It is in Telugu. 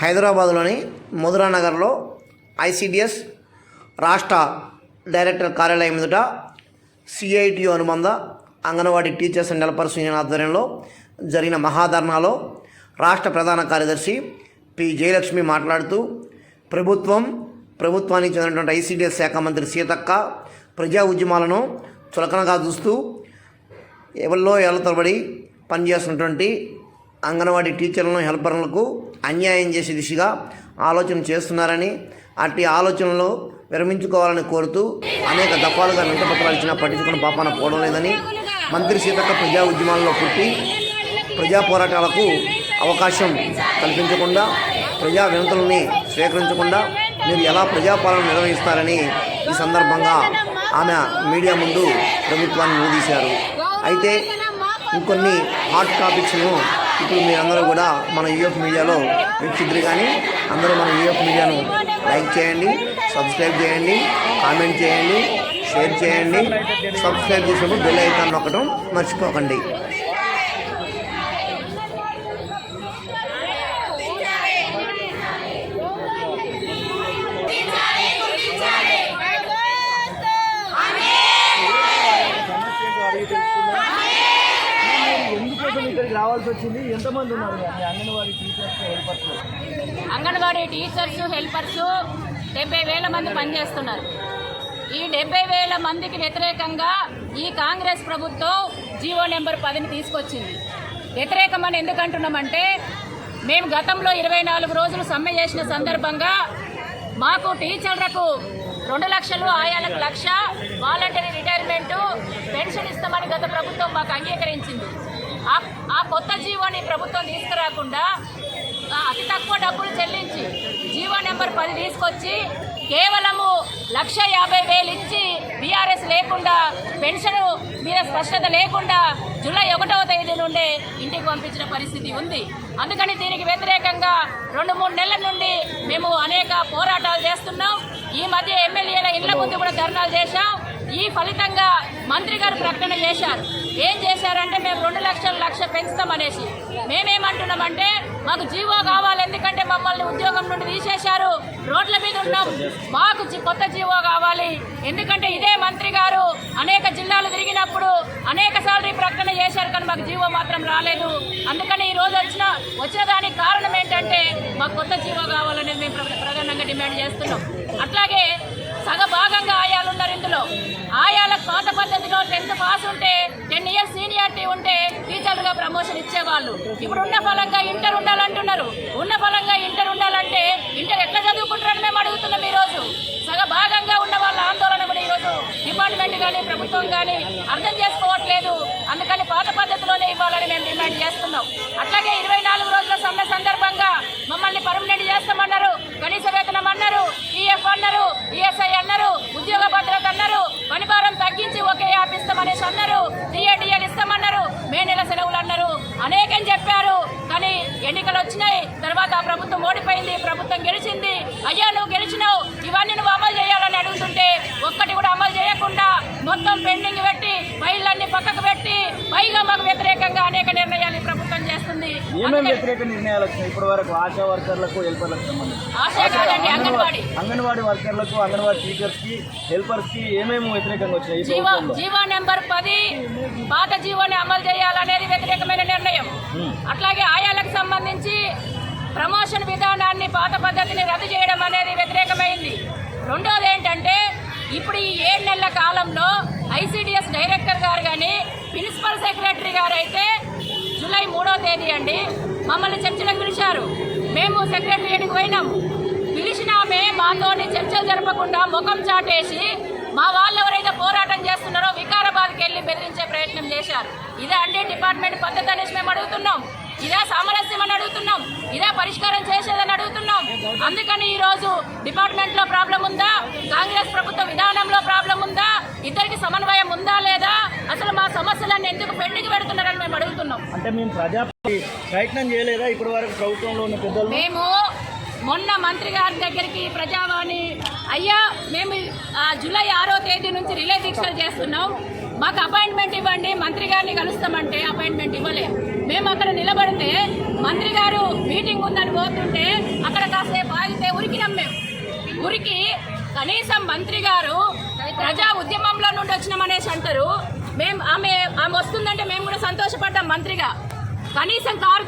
హైదరాబాద్లోని మధురా నగర్లో ఐసిడిఎస్ రాష్ట్ర డైరెక్టర్ కార్యాలయం ఎదుట సిఐటియు అనుబంధ Anganwadi teachers and helpers union ఆధ్వర్యంలో జరిగిన మహాధర్నాలో రాష్ట్ర ప్రధాన కార్యదర్శి పి. జయలక్ష్మి మాట్లాడుతూ ప్రభుత్వం ప్రభుత్వానికి చెందినటువంటి ఐసిడిఎస్ శాఖ మంత్రి సీతక్క ప్రజా ఉద్యమాలను చులకనగా చూస్తూ ఎవరిలో ఏళ్ళ తరబడి పనిచేస్తున్నటువంటి అంగన్వాడీ టీచర్లను హెల్పర్లకు అన్యాయం చేసే దిశగా ఆలోచన చేస్తున్నారని అట్టి ఆలోచనలు విరమించుకోవాలని కోరుతూ అనేక దఫాలుగా వింటపత్రాలు ఇచ్చినా పట్టించుకున్న పాపాన పోవడం లేదని మంత్రి సీతక్క ప్రజా ఉద్యమాల్లో పుట్టి ప్రజా పోరాటాలకు అవకాశం కల్పించకుండా ప్రజా వినతుల్ని స్వీకరించకుండా మీరు ఎలా ప్రజాపాలన నిర్వహిస్తారని ఈ సందర్భంగా ఆమె మీడియా ముందు ప్రభుత్వాన్ని నిలదీశారు. అయితే ఇంకొన్ని హాట్ టాపిక్స్ను ఇప్పుడు మీరందరూ కూడా మన యూఎఫ్ మీడియాలో వీక్షిద్దరు కానీ అందరూ మన యూఎఫ్ మీడియాను లైక్ చేయండి సబ్స్క్రైబ్ చేయండి కామెంట్ చేయండి షేర్ చేయండి సబ్స్క్రైబ్ చేసినప్పుడు బెల్ ఐకాన్ నొక్కడం మర్చిపోకండి. ఇక్కడికి రావాల్సి వచ్చింది. ఎంతమంది ఉన్నారు? Anganwadi teachers helpers. Anganwadi teachers helpers డెబ్బై వేల మంది పనిచేస్తున్నారు. ఈ డెబ్బై వేల మందికి వ్యతిరేకంగా ఈ కాంగ్రెస్ ప్రభుత్వం జీవో నెంబర్ పదిని తీసుకొచ్చింది. వ్యతిరేకమని ఎందుకు అంటున్నామంటే మేము గతంలో ఇరవై నాలుగు రోజులు సమ్మె చేసిన సందర్భంగా మాకు టీచర్లకు రెండు లక్షలు ఆయాలకు లక్ష వాలంటరీ రిటైర్మెంటు పెన్షన్ ఇస్తామని గత ప్రభుత్వం మాకు అంగీకరించింది. ఆ కొత్త జీవోని ప్రభుత్వం తీసుకురాకుండా అతి తక్కువ డబ్బులు చెల్లించి జీవో నెంబర్ పది తీసుకొచ్చి కేవలము లక్ష యాభై వేలు ఇచ్చి బీఆర్ఎస్ లేకుండా పెన్షన్ మీద స్పష్టత లేకుండా జూలై ఒకటవ తేదీ నుండే ఇంటికి పంపించిన పరిస్థితి ఉంది. అందుకని దీనికి వ్యతిరేకంగా రెండు మూడు నెలల నుండి మేము అనేక పోరాటాలు చేస్తున్నాం. ఈ మధ్య ఎమ్మెల్యేల ఇళ్ళ ముందు కూడా ధర్నాలు చేశాం. ఈ ఫలితంగా మంత్రి గారు ప్రకటన చేశారు. ఏం చేశారంటే మేము రెండు లక్షలు లక్ష పెంచుతామనేసి మేమేమంటున్నామంటే మాకు జీవో కావాలి ఎందుకంటే మమ్మల్ని ఉద్యోగం నుండి తీసేశారు. రోడ్ల మీద ఉన్నాం. మాకు కొత్త జీవో కావాలి. ఎందుకంటే ఇదే మంత్రి గారు అనేక జిల్లాలు తిరిగినప్పుడు అనేక సార్లు ఈ ప్రకటన చేశారు కానీ మాకు జీవో మాత్రం రాలేదు. అందుకని ఈ రోజు వచ్చిన వచ్చేదానికి కారణం ఏంటంటే మాకు కొత్త జీవో కావాలనేది మేము ప్రధానంగా డిమాండ్ చేస్తున్నాం. అట్లాగే సగ భాగంగా ఆయాలు ఉన్నారు ఇందులో. ఆయాలకు పాత పద్ధతిలో టెన్త్ పాస్ ఉంటే టెన్ ఇయర్స్ సీనియారిటీ ఉంటే టీచర్లుగా ప్రమోషన్ ఇచ్చేవాళ్ళు. ఇప్పుడు ఉన్న ఫలంగా ఇంటర్ ఉండాలంటున్నారు. ఉన్న ఫలంగా ఇంటర్ ఉండాలంటే ఇంటర్ ఎట్లా చదువుకుంటారని మేము అడుగుతున్నాం ఈ రోజు సగ భాగంగా ఉన్న వాళ్ళ ఆందోళన కూడా ఈరోజు డిపార్ట్మెంట్ కానీ ప్రభుత్వం కానీ అర్థం చేసుకోవట్లేదు. అందుకని పాత పద్ధతిలోనే ఇవ్వాలని మేము డిమాండ్ చేస్తున్నాం. అట్లాగే ఇరవై నాలుగు రోజుల సమ్మె సందర్భంగా అనేకం చెప్పారు కానీ ఎన్నికలు వచ్చినాయి తర్వాత ప్రభుత్వం ఓడిపోయింది ప్రభుత్వం గెలిచింది. అయ్యా నువ్వు గెలిచినావు ఇవన్నీ నువ్వు అమలు చేయాలని అడుగుతుంటే ఒక్కటి కూడా అమలు చేయకుండా మొత్తం పెండింగ్ పెట్టి ఫైళ్ళన్ని పక్కకు పెట్టి పైగా మాకు వ్యతిరేకంగా అనేక నిర్ణయాలు ఏమేమి వ్యతిరేక నిర్ణయాలు వచ్చినాయి? ఇప్పటి వరకు ఆశా వర్కర్లకు హెల్పర్లకు సంబంధించి. అంగన్వాడీ అంగన్వాడీ. వర్కర్లకు అంగన్వాడీ టీచర్స్కి హెల్పర్స్కి ఏమేమి వ్యతిరేకంగా వచ్చాయి జీవో నెంబర్ పది పాత జీవోని అమలు చేయాలనేది వ్యతిరేకమైన నిర్ణయం. అట్లాగే ఆయాలకు సంబంధించి ప్రమోషన్ విధానాన్ని పాత పద్ధతిని రద్దు చేయడం అనేది వ్యతిరేకమైంది. రెండోది ఏంటంటే ఇప్పుడు ఈ ఏడు నెలల కాలంలో ఐసిడిఎస్ డైరెక్టర్ గారు కానీ ప్రిన్సిపల్ సెక్రటరీ గారు అయితే జూలై మూడో తేదీ అండి. మమ్మల్ని చర్చలకు పిలిచారు. మేము సెక్రటరియట్కి పోయినాం. పిలిచిన ఆమె మాతోని చర్చలు జరపకుండా ముఖం చాటేసి మా వాళ్ళు ఎవరైతే పోరాటం చేస్తున్నారో వికారాబాద్కి వెళ్ళి బెదిరించే ప్రయత్నం చేశారు. ఇదే అంటే డిపార్ట్మెంట్ పద్ధతి అనేసి మేము అడుగుతున్నాం. ఇదే సామరస్యం అని అడుగుతున్నాం. ఇదే పరిష్కారం చేసేదని అడుగుతున్నాం. అందుకని ఈరోజు డిపార్ట్మెంట్లో ప్రాబ్లం ఉందా కాంగ్రెస్ ప్రభుత్వ విధానంలో ప్రాబ్లం ఉందా ఇద్దరికి సమన్వయం ఉందా లేదా అసలు మా సమస్యలన్నీ ఎందుకు పెండింగ్ పెడుతున్నారని మేము అడుగుతున్నాం అంటే మేము ప్రజా ప్రయత్నం చేయలేదా ఇప్పటి వరకు ప్రభుత్వంలో ఉన్న పెద్దలు? మేము మొన్న మంత్రి గారి దగ్గరికి ప్రజావాణి అయ్యా మేము ఆ, జూలై ఆరో తేదీ నుంచి రిలే దీక్షలు చేస్తున్నాం. మాకు అపాయింట్మెంట్ ఇవ్వండి మంత్రి గారిని కలుస్తామంటే అపాయింట్మెంట్ ఇవ్వలేదు మేము అక్కడ నిలబడితే మంత్రి గారు మీటింగ్ ఉందని పోతుంటే అక్కడ ఊరికి కనీసం మంత్రి గారు ప్రజా ఉద్యమంలో నుండి వచ్చినామనేసి అంటారు. మేము ఆమె ఆమె వస్తుందంటే మేము కూడా సంతోషపడ్డాం మంత్రిగా. కనీసం కారు